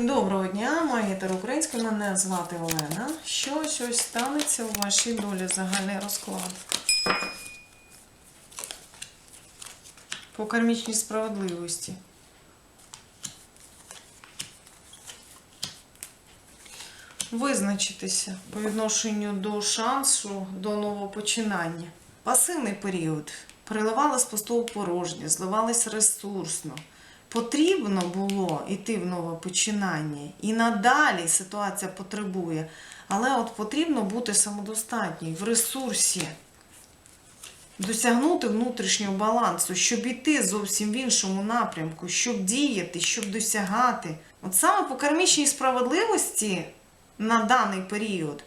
Доброго дня, магітер українська. Мене звати Олена. Що щось станеться у вашій долі загальний розклад? По кармічній справедливості. Визначитися по відношенню до шансу до нового починання. Пасивний період. Переливали з порожнє, зливались ресурсно. Потрібно було йти в нове починання. І надалі ситуація потребує. Але от потрібно бути самодостатньою в ресурсі, досягнути внутрішнього балансу, щоб іти зовсім в іншому напрямку, щоб діяти, щоб досягати. От саме по кармічній справедливості на даний період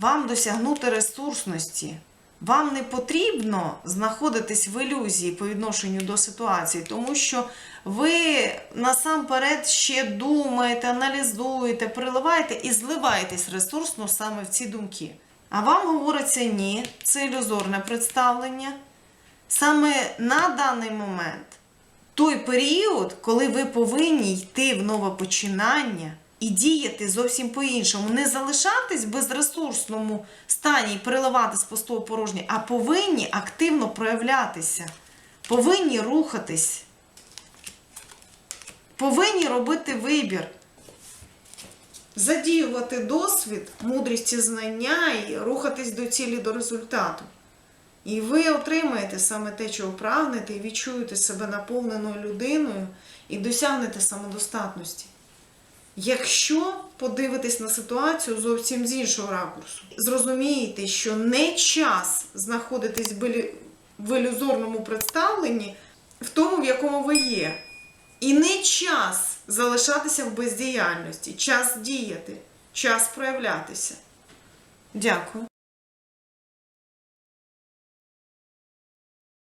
вам досягнути ресурсності. Вам не потрібно знаходитись в ілюзії по відношенню до ситуації, тому що ви насамперед ще думаєте, аналізуєте, приливаєте і зливаєтесь ресурсно саме в ці думки. А вам говориться ні, це ілюзорне представлення. Саме на даний момент той період, коли ви повинні йти в нове починання і діяти зовсім по-іншому, не залишатись в безресурсному стані і переливати з пустого порожнє, а повинні активно проявлятися, повинні рухатись, повинні робити вибір. Задіювати досвід, мудрість і знання і рухатись до цілі, до результату. І ви отримаєте саме те, чого прагнете, і відчуєте себе наповненою людиною і досягнете самодостатності. Якщо подивитись на ситуацію зовсім з іншого ракурсу, зрозумієте, що не час знаходитись в ілюзорному представленні в тому, в якому ви є. І не час залишатися в бездіяльності, час діяти, час проявлятися. Дякую.